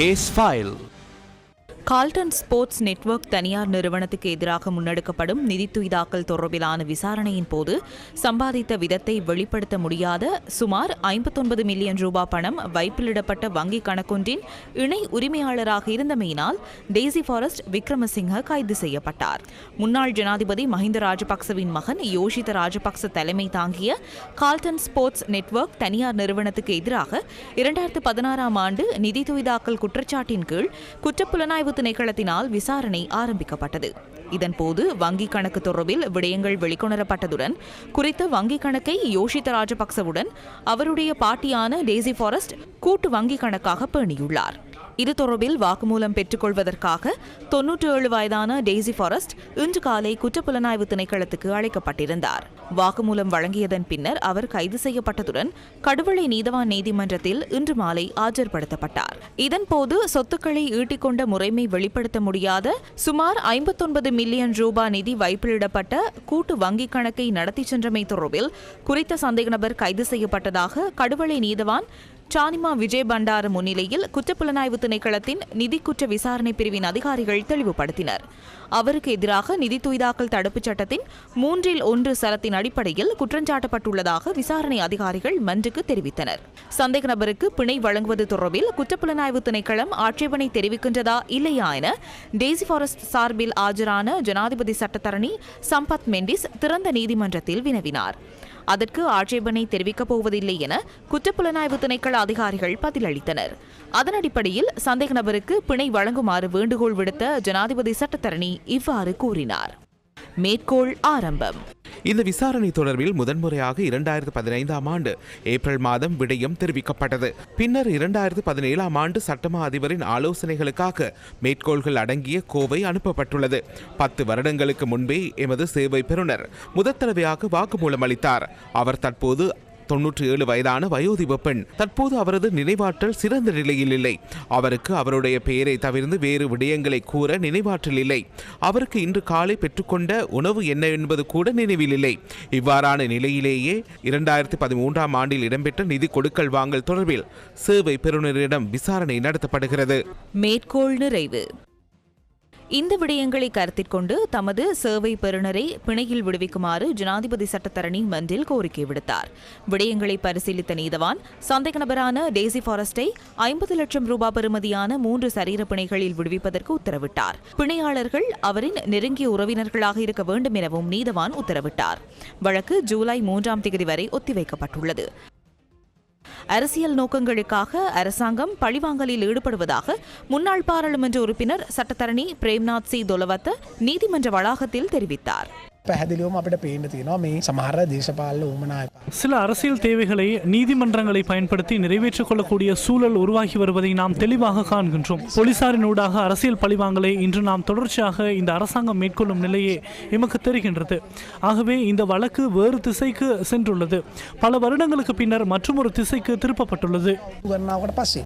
Case File கால்டன் sports network தனியார் நிறுவனத்துக்கு எதிராக முன்னெடுக்கப்படும் நிதி துய்தாக்கல் தொடர்பிலான விசாரணையின் போது சம்பாதித்த விதத்தை வெளிப்படுத்த முடியாத சுமார் ஐம்பத்தொன்பது மில்லியன் ரூபாய் பணம் வைப்பிலிடப்பட்ட வங்கிக் கணக்கொன்றின் இணை உரிமையாளராக இருந்தமையினால் டெய்சி ஃபாரஸ்ட் விக்ரமசிங்க கைது செய்யப்பட்டார். முன்னாள் ஜனாதிபதி மஹிந்த ராஜபக்சவின் மகன் யோஷித ராஜபக்ச தலைமை தாங்கிய கால்டன் ஸ்போர்ட்ஸ் நெட்வொர்க் தனியார் நிறுவனத்துக்கு எதிராக இரண்டாயிரத்து பதினாறாம் ஆண்டு நிதி துய்தாக்கல் குற்றச்சாட்டின் கீழ் குற்றப்புலனாய்வு திணைக்களத்தினால் விசாரணை ஆரம்பிக்கப்பட்டது. இதன்போது வங்கிக் கணக்கு தொடர்பில் விடயங்கள் வெளிக்கொணரப்பட்டதுடன் குறித்த வங்கிக் கணக்கை யோஷித ராஜபக்சவுடன் அவருடைய பாட்டியான டேசி ஃபாரஸ்ட் கூட்டு வங்கிக் கணக்காக பேணியுள்ளார். இது தொடர்பில் வாக்குமூலம் பெற்றுக்கொள்வதற்காக தொன்னூற்றி ஏழு வயதான டெய்சி ஃபாரஸ்ட் இன்று காலை குற்றப்புலனாய்வு திணைக்களத்துக்கு அழைக்கப்பட்டிருந்தார். வாக்குமூலம் வழங்கியதன் பின்னர் அவர் கைது செய்யப்பட்டதுடன் கடுவளை நீதவான் நீதிமன்றத்தில் இன்று மாலை ஆஜர்படுத்தப்பட்டார். இதன்போது சொத்துக்களை ஈட்டிக்கொண்ட முறைமை வெளிப்படுத்த முடியாத சுமார் ஐம்பத்தொன்பது மில்லியன் ரூபாய் நிதி வைப்பிலிடப்பட்ட கூட்டு வங்கிக் கணக்கை நடத்தி சென்றமை தொடர்பில் குறித்த சந்தேக நபர் கைது செய்யப்பட்டதாக கடுவளை நீதவான் சானிமா விஜய் பண்டார முன்னிலையில் குற்றப்புலனாய்வு திணைக்களத்தின் நிதி குற்ற விசாரணை பிரிவின் அதிகாரிகள் தெளிவுபடுத்தினர். அவருக்கு எதிராக நிதி துய்தாக்கல் தடுப்புச் சட்டத்தின் மூன்றில் ஒன்று சரத்தின் அடிப்படையில் குற்றஞ்சாட்டப்பட்டுள்ளதாக விசாரணை அதிகாரிகள் மன்றுக்கு தெரிவித்தனர். சந்தேக நபருக்கு பிணை வழங்குவது தொடர்பில் குற்றப்புலனாய்வு திணைக்களம் ஆட்சேபனை தெரிவிக்கின்றதா இல்லையா என டேசி ஃபாரஸ்ட் சார்பில் ஆஜரான ஜனாதிபதி சட்டத்தரணி சம்பத் மெண்டிஸ் திறந்த நீதிமன்றத்தில் வினவினார். அதற்கு ஆட்சேபனை தெரிவிக்கப் போவதில்லை என குற்றப்புலனாய்வு திணைக்கள அதிகாரிகள் பதிலளித்தனர். அதன் அடிப்படையில் சந்தேக நபருக்கு பிணை வழங்குமாறு வேண்டுகோள் விடுத்த ஜனாதிபதி சட்டத்தரணி இவ்வாறு கூறினார். மேற்கோள் ஆரம்பம். இந்த விசாரணை தொடர்பில் முதன்முறையாக இரண்டாயிரத்து பதினைந்தாம் ஆண்டு ஏப்ரல் மாதம் விடயம் தெரிவிக்கப்பட்டது. பின்னர் இரண்டாயிரத்து பதினேழாம் ஆண்டு சட்டமா அதிபரின் ஆலோசனைகளுக்காக மேற்கோள்கள் அடங்கிய கோவை அனுப்பப்பட்டுள்ளது. பத்து வருடங்களுக்கு முன்பே எமது சேவை பெறுநர் முதற் தடவையாக வாக்குமூலம் அளித்தார். அவர் தற்போது தொன்னூற்றி ஏழு வயதான வயோதிப பெண் தற்போது அவரது நினைவாற்றல் சிறந்த நிலையில் இல்லை. அவருக்கு அவருடைய பெயரை தவிர்த்து வேறு விடயங்களை கூற நினைவாற்றல் இல்லை. அவருக்கு இன்று காலை பெற்றுக்கொண்ட உணவு என்ன என்பது கூட நினைவில் இல்லை. இவ்வாறான நிலையிலேயே இரண்டாயிரத்தி பதிமூன்றாம் ஆண்டில் இடம்பெற்ற நிதி கொடுக்கல் வாங்கல் தொடர்பில் சேவை பெறுநரிடம் விசாரணை நடத்தப்படுகிறது. மேற்கோள் நிறைவு. இந்த விடயங்களை கருத்திற்கொண்டு தமது சேவை பெறுநரை பிணையில் விடுவிக்குமாறு ஜனாதிபதி சட்டத்தரணி மன்றில் கோரிக்கை விடுத்தார். விடயங்களை பரிசீலித்த நீதவான் சந்தேக நபரான டேசி ஃபாரஸ்டை ஐம்பது லட்சம் ரூபாய் பெறுமதியான மூன்று சரீர பிணைகளில் விடுவிப்பதற்கு உத்தரவிட்டார். பிணையாளர்கள் அவரின் நெருங்கிய உறவினர்களாக இருக்க வேண்டும் எனவும் நீதவான் உத்தரவிட்டார். வழக்கு ஜூலை மூன்றாம் தேதி வரை ஒத்திவைக்கப்பட்டுள்ளது. அரசியல் நோக்கங்களுக்காக அரசாங்கம் பழிவாங்கலில் ஈடுபடுவதாக முன்னாள் பாராளுமன்ற உறுப்பினர் சட்டத்தரணி பிரேம்நாத் சி தொலவத்த நீதிமன்ற வளாகத்தில் தெரிவித்தார். පැහැදිලිවම අපිට පේන්න තියෙනවා මේ සමහර දේශපාල උමනා එපා. சில அரசியல் தேவைகளை நீதிமன்றங்களை பயன்படுத்தி நிறைவேற்றிக் கொள்ளக்கூடிய சூழல் உருவாகி வருவதை நாம் தெளிவாக காண்கின்றோம் போலீசாரின் ஊடாக அரசியல் பழிவாங்கலை இன்று நாம் தொடர்ச்சியாக இந்த அரசாங்கம் மேற்கொள்ளும் நிலையே எமக்கு தெரிகின்றது ஆகவே இந்த வழக்கு வேறு திசைக்கு சென்றுள்ளது பல வருடங்களுக்கு பின்னர் மற்றொரு திசைக்கு திருப்பப்பட்டுள்ளது කරනාවට පස්සේ.